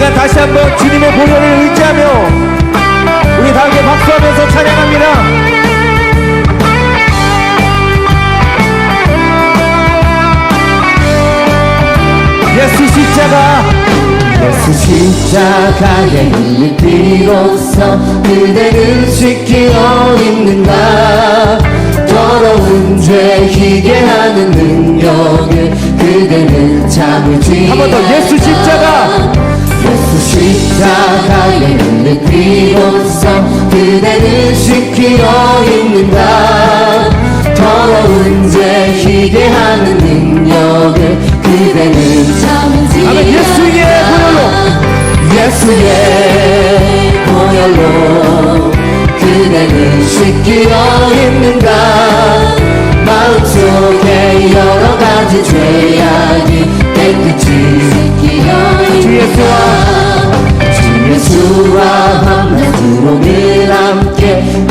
시간 다시 한번 주님의 보혈을 의지하며 우리 다 함께 박수하면서 찬양합니다. 예수 십자가 예수 십자가의 힘을 비로소 그대를 지키어 있는가 지키어 있는가 더러운 죄 희게 하는 능력을 그대는 아멘. 예수의 보혈로. 예수의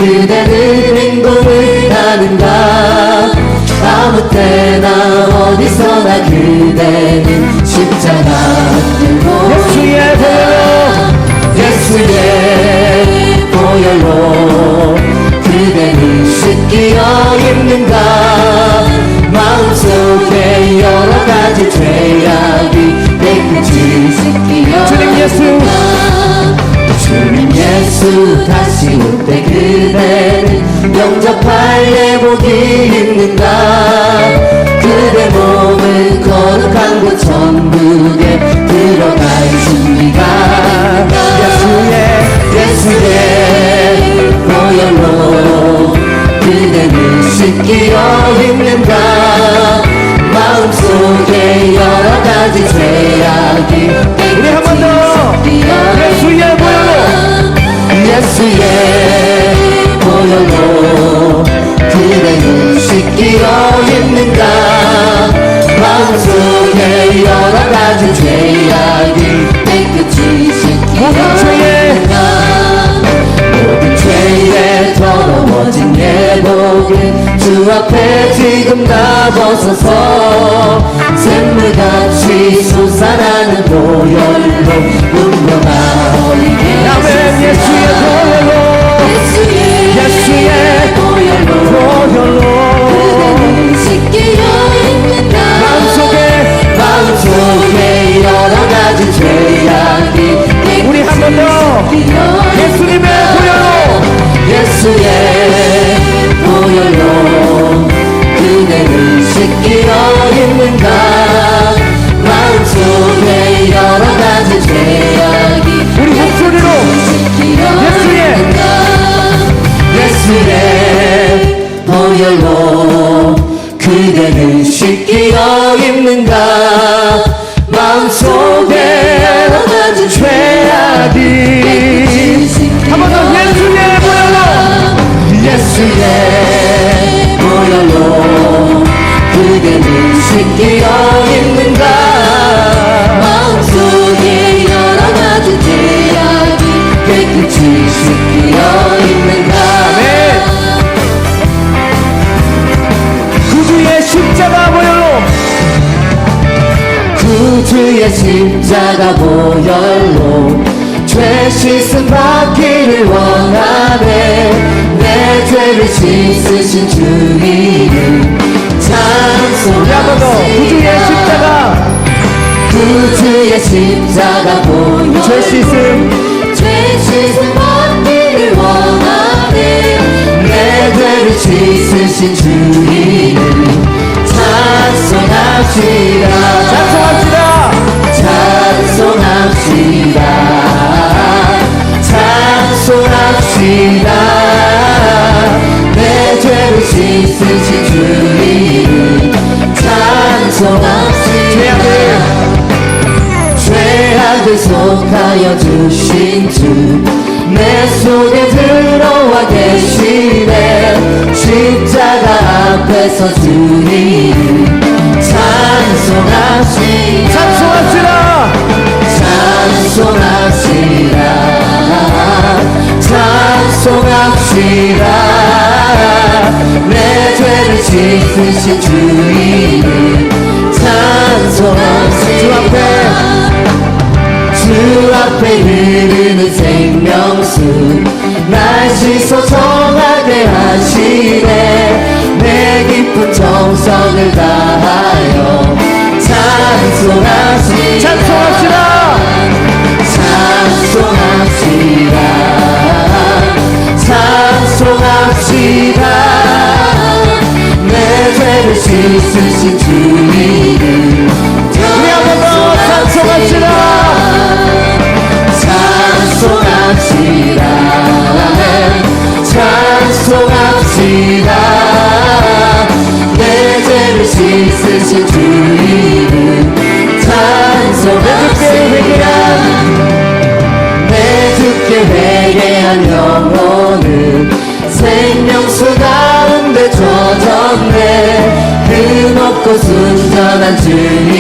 그대는 행동을 하는가? 아무 때나 어디서나 그대는 십자가 들고 예수의 보혈로 예수의 보혈로 그대는 씻기어 있는가 그대는 영접할 예복이 있는가? 그대 몸을 거룩한 곳 천국에 들어갈 준비가 예수의 예수의 보혈로 그대는 씻기어 있는가? 마음속에 여러 가지 죄악이 우리 한번 더. 예수의 보혈로. 예수의 보혈로 여러 가지 죄악이 깨끗이 씻기어 모든 죄에 있는가 모든 죄에 더러워진 예복을 주 앞에 지금 다 벗어서 샘물같이 솟아나는 보혈로 예수의 보혈로 그대를 씻기어 있는가? 마음속에 가지 죄악이 한 번 더 예수의 보혈로. 예수의 보혈로 그대는 씻기어 있는가 십자가 보혈로 구주의 십자가 보혈로 죄 씻음 받기를 원하네. 내 죄를 씻으신 주 이름 구주의 십자가. 구주의 십자가 보혈 죄 씻음. 죄 씻음 받기를 원하네. 내 죄를 씻으신 주 찬송합시다. 찬송합시다. 찬송합시다. 찬송합시다. 내 죄를 씻으신 주 이름 찬송합시다. 죄악을 속하여 주신 주 내 속에 들어와 계시네. 십자가 앞에서 주님 찬송 하시, 찬송하시라 찬송하시라 찬송하시라 내 죄를 씻으신 주 이름 찬송하시라 주 앞에. 주 앞에 흐르는 생명수 날 씻어 정하게 하시네. 내 깊은 정성을 다 씻으신 주님을 우리 한번 더 찬송합시다 찬송합시다 찬송합시다 내 죄를 씻으신 주님을 찬송합시다 내 주께 회개한 영혼은 가운데